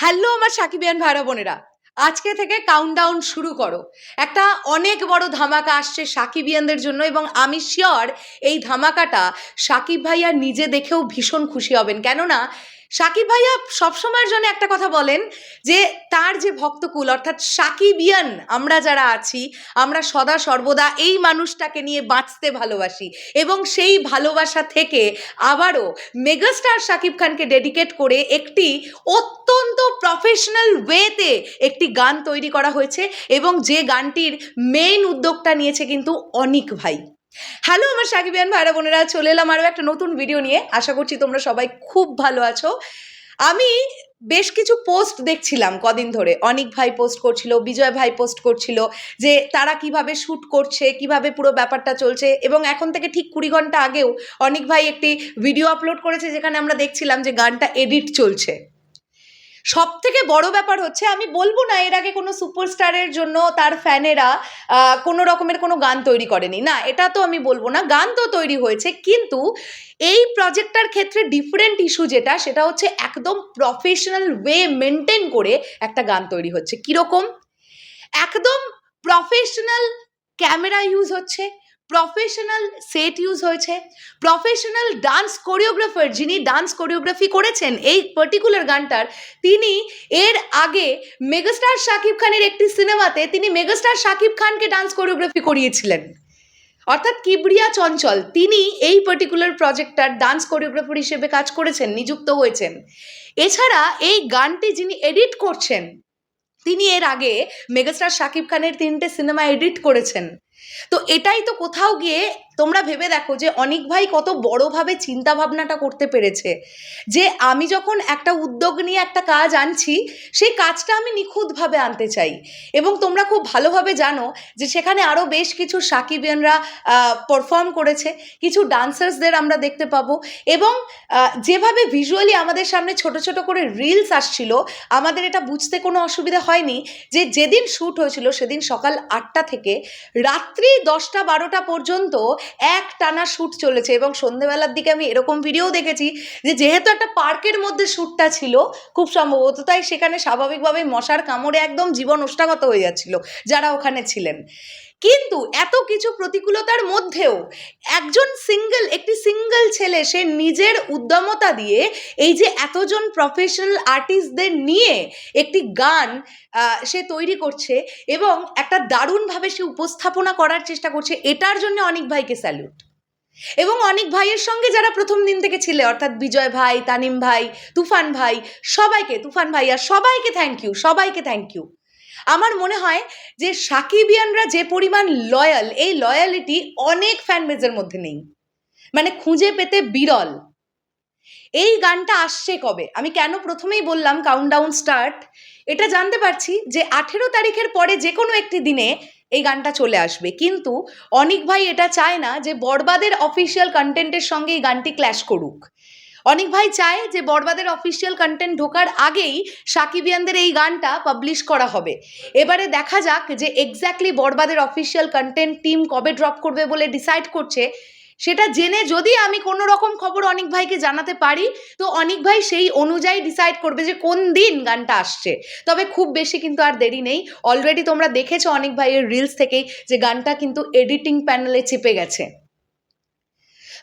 Hello আমার সাকিবিয়ান ভাইরা বোনেরা। আজকে থেকে কাউন্টডাউন শুরু করো। একটা অনেক বড় ধামাকা আসছে সাকিবিয়ানদের জন্য এবং আমি শিওর এই ধামাকাটা সাকিব ভাইয়া নিজে দেখেও ভীষণ খুশি হবেন। কেননা সাকিব ভাইয়া সবসময়ের জন্য একটা কথা বলেন যে তার যে ভক্তকুল, অর্থাৎ সাকিবিয়ান আমরা যারা আছি, আমরা সদা সর্বদা এই মানুষটাকে নিয়ে বাঁচতে ভালোবাসি এবং সেই ভালোবাসা থেকে আবারও মেগাস্টার শাকিব খানকে ডেডিকেট করে একটি অত্যন্ত প্রফেশনাল ওয়েতে একটি গান তৈরি করা হয়েছে এবং যে গানটির মেইন উদ্যোগটা নিয়েছে কিন্তু অনিক ভাই। হ্যালো আমার সাকিবিয়ান ভাইরা বোনেরা, চলে এলাম আরও একটা নতুন ভিডিও নিয়ে। আশা করছি তোমরা সবাই খুব ভালো আছো। আমি বেশ কিছু পোস্ট দেখছিলাম কদিন ধরে। অনেক ভাই পোস্ট করছিল, বিজয় ভাই পোস্ট করছিল, যে তারা কীভাবে শ্যুট করছে, কীভাবে পুরো ব্যাপারটা চলছে। এবং এখন থেকে ঠিক কুড়ি ঘণ্টা আগেও অনেক ভাই একটি ভিডিও আপলোড করেছে, যেখানে আমরা দেখছিলাম যে গানটা এডিট চলছে। সব থেকে বড় ব্যাপার হচ্ছে, আমি বলব না এর আগে কোনো সুপারস্টারের জন্য তার ফ্যানেরা কোনো রকমের কোনো গান তৈরি করেনি। না, এটা তো আমি বলব না, গান তো তৈরি হয়েছে, কিন্তু এই প্রজেক্টটার ক্ষেত্রে ডিফারেন্ট ইস্যু যেটা, সেটা হচ্ছে একদম প্রফেশনাল ওয়ে মেনটেন করে একটা গান তৈরি হচ্ছে। কীরকম? একদম প্রফেশনাল ক্যামেরা ইউজ হচ্ছে প্রফেশনাল সেট ইউজ হয়েছে। প্রফেশনাল ডান্স কোরিওগ্রাফার যিনি ডান্স কোরিওগ্রাফি করেছেন, এই পার্টিকুলার গানটার, তিনি এর আগে মেগাস্টার শাকিব খানের একটি সিনেমাতে তিনি মেগাস্টার শাকিব খানকে ডান্স কোরিওগ্রাফি করিয়েছিলেন। অর্থাৎ কিবরিয়া চঞ্চল, তিনি এই পার্টিকুলার প্রজেক্টটার ডান্স কোরিওগ্রাফার হিসেবে কাজ করেছেন, নিযুক্ত হয়েছেন। এছাড়া এই গানটি যিনি এডিট করছেন, তিনি এর আগে মেগাস্টার শাকিব খানের তিনটে সিনেমা এডিট করেছেন। তো এটাই তো কোথাও গিয়ে তোমরা ভেবে দেখো যে অনেক ভাই কত বড়ভাবে চিন্তা ভাবনাটা করতে পেরেছে। যে আমি যখন একটা উদ্যোগ নিয়ে একটা কাজ আনছি, সেই কাজটা আমি নিখুঁতভাবে আনতে চাই। এবং তোমরা খুব ভালোভাবে জানো যে সেখানে আরও বেশ কিছু সাকিবিয়ানরা পারফর্ম করেছে। কিছু ডান্সার্সদের আমরা দেখতে পাবো। এবং যেভাবে ভিজুয়ালি আমাদের সামনে ছোট ছোট করে রিলস আসছিল, আমাদের এটা বুঝতে কোনো অসুবিধা হয়নি যে যেদিন শ্যুট হয়েছিল, সেদিন সকাল আটটা থেকে রাত্রি দশটা বারোটা পর্যন্ত এক টানা শ্যুট চলেছে এবং সন্ধেবেলার দিকে আমি এরকম ভিডিও দেখেছি যে যেহেতু একটা পার্কের মধ্যে শ্যুটটা ছিল, খুব সম্ভবত তাই সেখানে স্বাভাবিকভাবে মশার কামড়ে একদম জীবন ওষ্ঠাগত হয়ে যাচ্ছিল যারা ওখানে ছিলেন। কিন্তু এত কিছু প্রতিকূলতার মধ্যেও একজন সিঙ্গেল একটি সিঙ্গেল ছেলে, সে নিজের উদ্যমতা দিয়ে এই যে এতজন প্রফেশনাল আর্টিস্টদের নিয়ে একটি গান সে তৈরি করছে এবং একটা দারুণভাবে সে উপস্থাপনা করার চেষ্টা করছে, এটার জন্য অনেক ভাইকে স্যালুট এবং অনেক ভাইয়ের সঙ্গে যারা প্রথম দিন থেকে ছিলে, অর্থাৎ বিজয় ভাই, তানিম ভাই, তুফান ভাই, সবাইকে, তুফান ভাইয়া, সবাইকে থ্যাংক ইউ সবাইকে থ্যাংক ইউ আমার মনে হয় যে সাকিবিয়ানরা যে পরিমাণ লয়াল এই লয়ালিটি অনেক ফ্যান বেজের মধ্যে নেই। মানে খুঁজে পেতে বিরল। এই গানটা আসছে কবে? আমি কেন প্রথমেই বললাম কাউন্টডাউন স্টার্ট এটা জানতে পারছি যে আঠেরো তারিখের পরে যে কোনো একটি দিনে এই গানটা চলে আসবে। কিন্তু অনিক ভাই এটা চায় না যে বরবাদের অফিসিয়াল কন্টেন্টের সঙ্গে এই গানটি ক্ল্যাশ করুক। অনেক ভাই চায় যে বরবাদের অফিসিয়াল কন্টেন্ট ঢোকার আগেই সাকিবিয়ানদের এই গানটা পাবলিশ করা হবে। এবারে দেখা যাক যে এক্স্যাক্টলি বরবাদের অফিসিয়াল কন্টেন্ট টিম কবে ড্রপ করবে বলে ডিসাইড করছে। সেটা জেনে যদি আমি কোনো রকম খবর অনেক ভাইকে জানাতে পারি, তো অনেক ভাই সেই অনুযায়ী ডিসাইড করবে যে কোন দিন গানটা আসছে। তবে খুব বেশি কিন্তু আর দেরি নেই। অলরেডি তোমরা দেখেছ অনেক ভাইয়ের রিলস থেকেই যে গানটা কিন্তু এডিটিং প্যানেলে চেপে গেছে।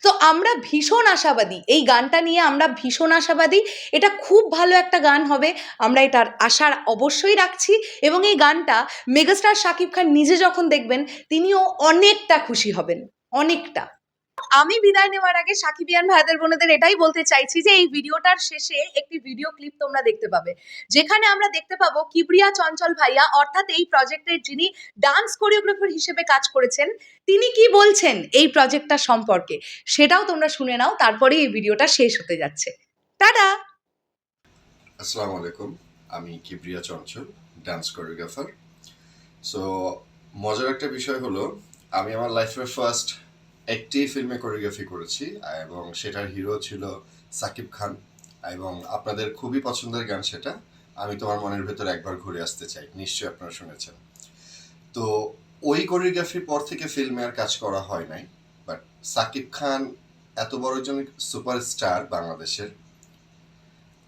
তো আমরা ভীষণ আশাবাদী। এই গানটা নিয়ে আমরা ভীষণ আশাবাদী। এটা খুব ভালো একটা গান হবে। আমরা এটার আশার অবশ্যই রাখছি এবং এই গানটা মেগাস্টার শাকিব খান নিজে যখন দেখবেন, তিনিও অনেকটা খুশি হবেন। অনেকটা। আমি বিদায় নেওয়ার আগে সাকিবিয়ান ভাইদের বোনেদের এটাই বলতে চাইছি যে এই ভিডিওটার শেষে একটি ভিডিও ক্লিপ তোমরা দেখতে পাবে। যেখানে আমরা দেখতে পাবো কিবরিয়া চঞ্চল ভাইয়া, অর্থাৎ এই প্রজেক্টের যিনি ডান্স কোরিওগ্রাফার হিসেবে কাজ করেছেন, তিনি কি বলছেন এই প্রজেক্টটা সম্পর্কে? সেটাও তোমরা শুনে নাও, তারপরে এই ভিডিওটা শেষ হতে যাচ্ছে। টাটা! আসসালামু আলাইকুম, আমি Kibria Chanchal dance choreographer so মজার একটা বিষয় হলো, আমি আমার লাইফের ফার্স্ট একটি ফিল্মে কোরিওগ্রাফি করেছি, এবং সেটার হিরো ছিল সাকিব খান, এবং আপনাদের খুবই পছন্দের গান সেটা। আমি তোমার মনের ভেতর একবার ঘুরে আসতে চাই, নিশ্চয়ই আপনারা শুনেছেন। তো ওই কোরিওগ্রাফির পর থেকে ফিল্মে আর কাজ করা হয় নাই বাট সাকিব খান এত বড় একজন সুপারস্টার বাংলাদেশের।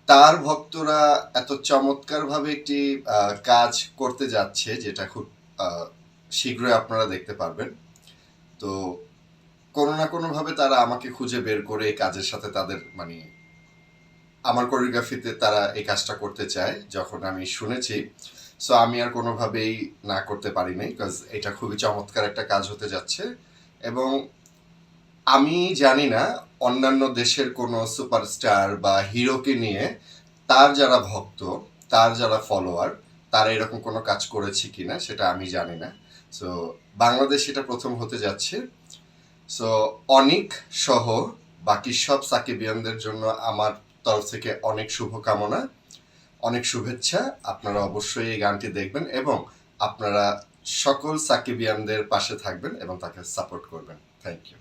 তার ভক্তরা এত চমৎকারভাবে একটি কাজ করতে যাচ্ছে, যেটা খুব শীঘ্রই আপনারা দেখতে পারবেন। তো কোনো না কোনোভাবে তারা আমাকে খুঁজে বের করে এই কাজের সাথে তাদের মানে আমার কোরিওগ্রাফিতে তারা এই কাজটা করতে চায়, যখন আমি শুনেছি। সো আমি আর কোনোভাবেই না করতে পারি নাই বিকজ এটা খুবই চমৎকার একটা কাজ হতে যাচ্ছে। এবং আমি জানি না, অন্যান্য দেশের কোনো সুপারস্টার বা হিরোকে নিয়ে তার যারা ভক্ত, তার যারা ফলোয়ার তারা এরকম কোনো কাজ করেছে কিনা, সেটা আমি জানি না। সো বাংলাদেশ এটা প্রথম হতে যাচ্ছে। সো অনিক সহ বাকি সব সাকিবিয়ানদের জন্য আমার তরফ থেকে অনেক শুভকামনা, অনেক শুভেচ্ছা। আপনারা অবশ্যই এই গানটি দেখবেন এবং আপনারা সকল সাকিবিয়ানদের পাশে থাকবেন এবং তাকে সাপোর্ট করবেন। Thank you